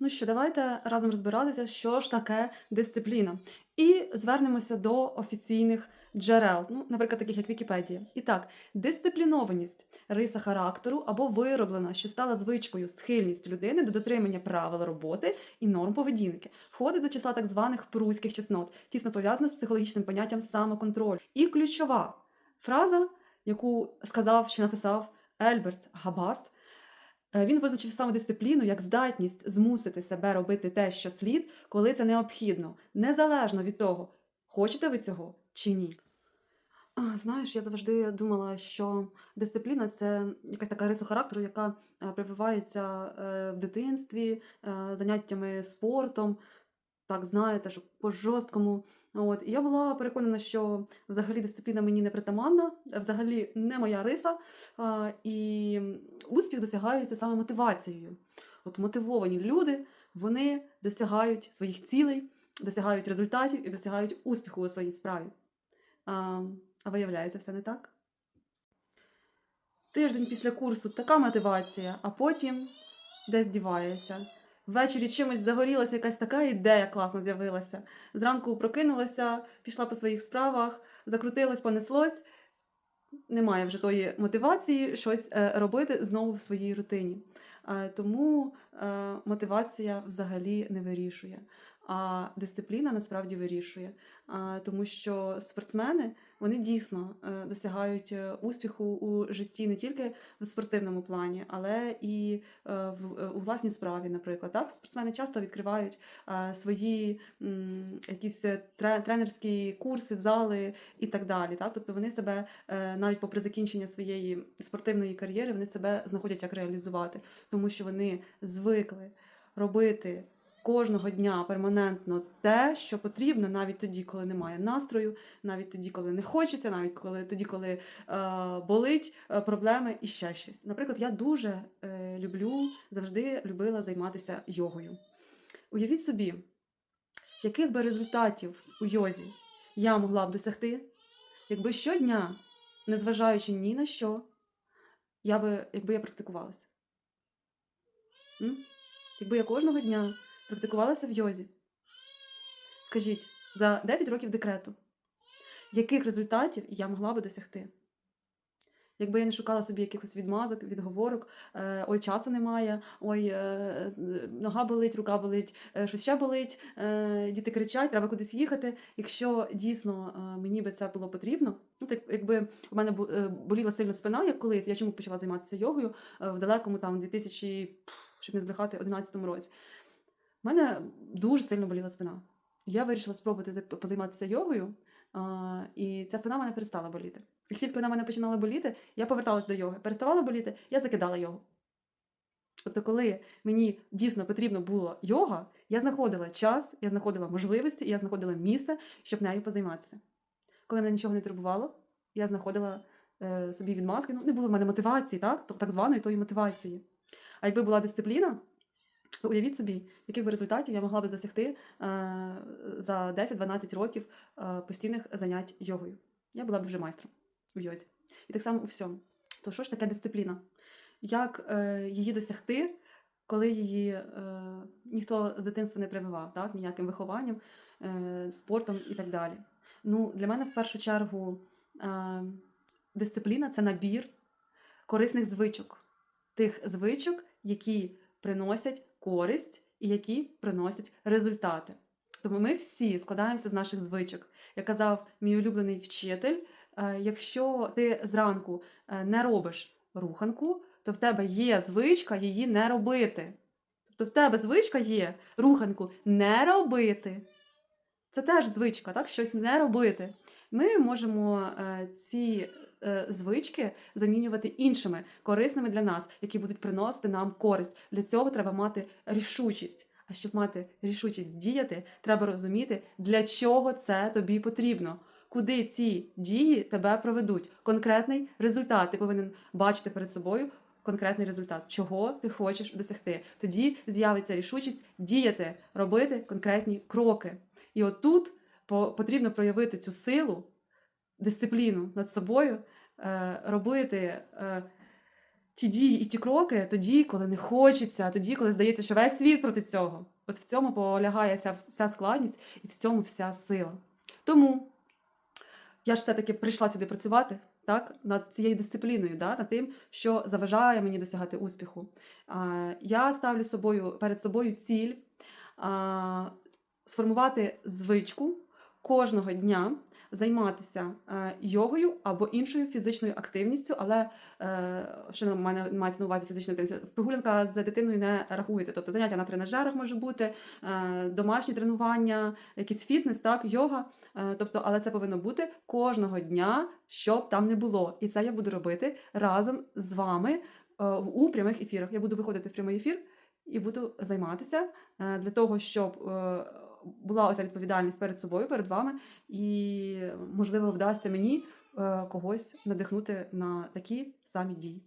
Ну що, давайте разом розбиратися, що ж таке дисципліна. І звернемося до офіційних джерел, ну, наприклад, таких як Вікіпедія. І так, дисциплінованість риса характеру або вироблена, що стала звичкою схильність людини до дотримання правил роботи і норм поведінки, входить до числа так званих пруських чеснот, тісно пов'язана з психологічним поняттям самоконтролю. І ключова фраза, яку сказав чи написав Ельберт Габард, Е, Він визначив самодисципліну як здатність змусити себе робити те, що слід, коли це необхідно, незалежно від того, хочете ви цього чи ні. Знаєш, я завжди думала, що дисципліна це якась така риса характеру, яка е, прививається е, в дитинстві, е, заняттями спортом. Так, знаєте, що по жорсткому. От я була переконана, що взагалі дисципліна мені не притаманна, взагалі не моя риса. І успіх досягається саме мотивацією. От мотивовані люди вони досягають своїх цілей, досягають результатів і досягають успіху у своїй справі. А, а виявляється, все не так. Тиждень після курсу така мотивація, а потім десь дівається. Ввечері чимось загорілася якась така ідея класно з'явилася. Зранку прокинулася, пішла по своїх справах, закрутилось, понеслось. Немає вже тої мотивації щось е, робити знову в своїй рутині. Е, Тому е, мотивація взагалі не вирішує. А дисципліна насправді вирішує. Тому що спортсмени вони дійсно е, досягають е, успіху у житті не тільки в спортивному плані, але і е, в, у власній справі, наприклад. Так? Спортсмени часто відкривають свої якісь тренерські курси, зали і так далі. Так? Тобто вони себе навіть попри закінчення своєї спортивної кар'єри, вони себе знаходять як реалізувати, тому що вони звикли робити кожного дня перманентно те, що потрібно, навіть тоді, коли немає настрою, навіть тоді, коли не хочеться, навіть коли тоді, коли е, болить е, проблеми і ще щось. Наприклад, я дуже е, люблю, завжди любила займатися йогою. Уявіть собі, яких би результатів у йозі я могла б досягти, якби щодня, незважаючи ні на що, я би, якби я практикувалася. М? Якби я кожного дня практикувалася в йозі. Скажіть, за 10 років декрету, яких результатів я могла би досягти? Якби я не шукала собі якихось відмазок, відговорок, е, ой, часу немає, ой, е, е, нога болить, рука болить, щось ще болить, діти кричать, треба кудись їхати. Якщо дійсно мені би це було потрібно, ну так якби у мене боліла сильно спина, як колись, я чому почала займатися йогою в далекому там 2000, щоб не збрехати, 11 році. У мене дуже сильно боліла спина. Я вирішила спробувати за- позайматися йогою, а, і ця спина мене перестала боліти. Як тільки вона мене починала боліти, я поверталась до йоги. Переставала боліти, я закидала йогу. Тобто, коли мені дійсно потрібно було йога, я знаходила час, я знаходила можливості, я знаходила місце, щоб нею позайматися. Коли мене нічого не турбувало, я знаходила е, собі відмазки. Ну, не було в мене мотивації, так, так званої тої мотивації. А якби була дисципліна, уявіть собі, яких би результатів я могла би досягти е, за 10-12 років е, постійних занять йогою. Я була б вже майстром у йозі. І так само у всьому. То що ж таке дисципліна? Як е, її досягти, коли її ніхто з дитинства не прививав, так? ніяким вихованням, спортом і так далі. Ну, для мене в першу чергу дисципліна це набір корисних звичок, тих звичок, які приносять користь і які приносять результати. Тому ми всі складаємося з наших звичок. Як казав мій улюблений вчитель, е, якщо ти зранку е, не робиш руханку, то в тебе є звичка її не робити. Тобто в тебе звичка є руханку не робити. Це теж звичка, так? щось не робити. Ми можемо е, ці е, звички замінювати іншими корисними для нас, які будуть приносити нам користь. Для цього треба мати рішучість. А щоб мати рішучість діяти, треба розуміти, для чого це тобі потрібно. Куди ці дії тебе проведуть? Конкретний результат. Ти повинен бачити перед собою конкретний результат, чого ти хочеш досягти. Тоді з'явиться рішучість діяти, робити конкретні кроки. І отут по- потрібно проявити цю силу, дисципліну над собою, е, робити е, ті дії і ті кроки тоді, коли не хочеться, тоді, коли здається, що весь світ проти цього. От в цьому полягає вся, вся складність і в цьому вся сила. Тому я ж все-таки прийшла сюди працювати так, над цією дисципліною, да, над тим, що заважає мені досягати успіху. А, я ставлю собою, перед собою ціль а, сформувати звичку кожного дня займатися е, йогою або іншою фізичною активністю, але е, що на мене мається на увазі фізичною активністю, прогулянка з дитиною не рахується. Тобто заняття на тренажерах може бути, е, домашні тренування, якийсь фітнес, так, йога. Тобто, але це повинно бути кожного дня, щоб там не було. І це я буду робити разом з вами у прямих ефірах. Я буду виходити в прямий ефір і буду займатися для того, щоб була ось відповідальність перед собою, перед вами, і можливо вдасться мені е, когось надихнути на такі самі дії.